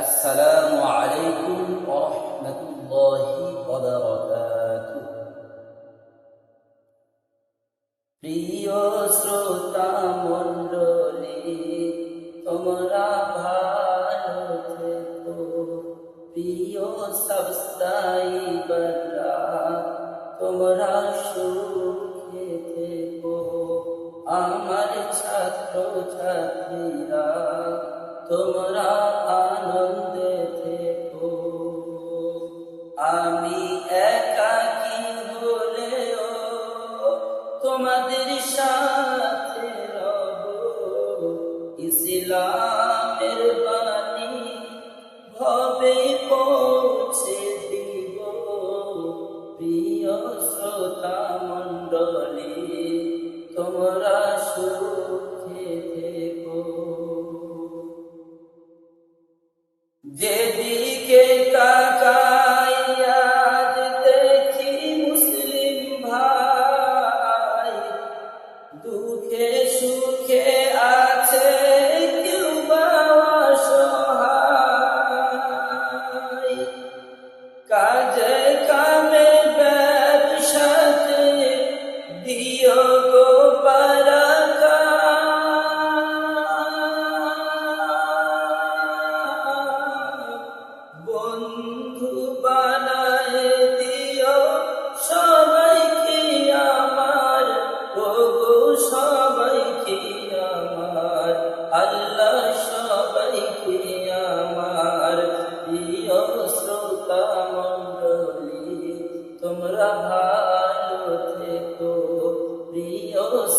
আসসালামু আলাইকুম রহমতুল্লাহি প্রিয় শ্রোতা মণ্ডলী, তোমরা ভালো থেকো। প্রিয় সাবস্ক্রাইবাররা, তোমরা সুখে থেকো। আমার ছাত্র ছাত্রীরা তোমরা ইসলামের বাণী ভবে পৌঁছে দিব। প্রিয় শ্রোতা মণ্ডলী তোমরা গো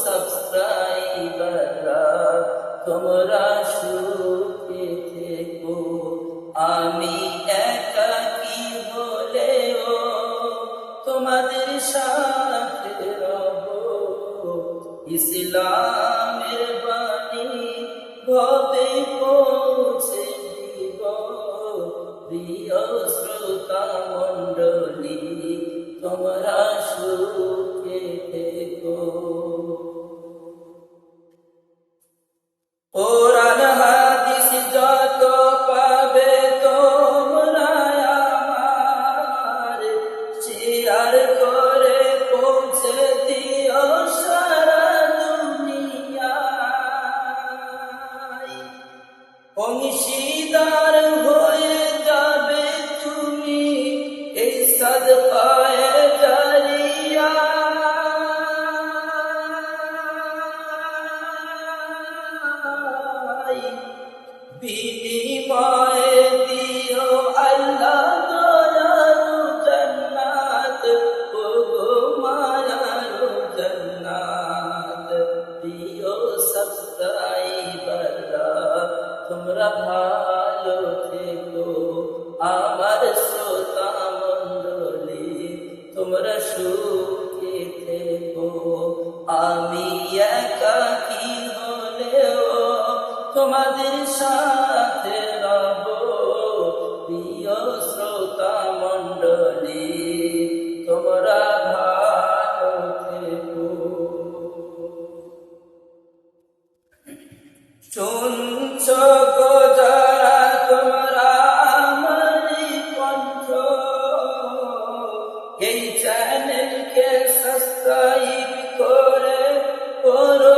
সাবস্ক্রাইবাররা তোমরা সুখে থেকো। আমি একাকি হলেও তোমাদের সাথে রব। ইসলামের বাণী ভবে পৌঁছে দিব। প্রিয় শ্রোতা মণ্ডলী তোমরা সুখে বিনিময়ে দিও আল্লাহ দয়ালু জান্নাত ও গো মায়ালু জান্নাত। প্রিয় সাবস্ক্রাইবাররা তোমরা তোমাদের সাথে রব, প্রিয় শ্রোতা মণ্ডলী, তোমরা ভালো থেকো। শুনছ যারা তোমরা আমারই কণ্ঠ এই চ্যানেলকে সাবস্ক্রাইব করে করো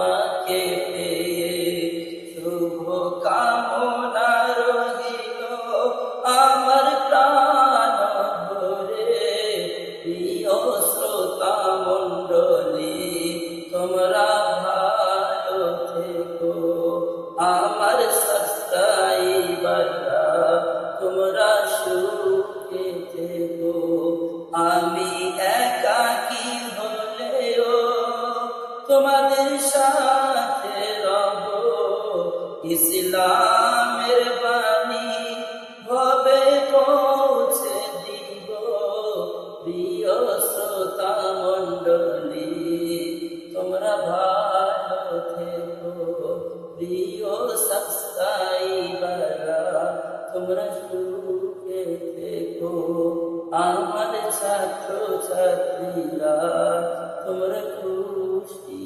তোমাকে পেয়ে শুভ কামনা রহিল আমার প্রাণ ভরে প্রিয় শ্রোতা মণ্ডলী ইসলামের বাণী ভবে পৌঁছে দিব। প্রিয় শ্রোতা মণ্ডলী, তোমরা ভালো থেকো। প্রিয় সাবস্ক্রাইবাররা তোমরা সুখে থেকো। আমার ছাত্র ছাত্রীরা তোমরা খুশি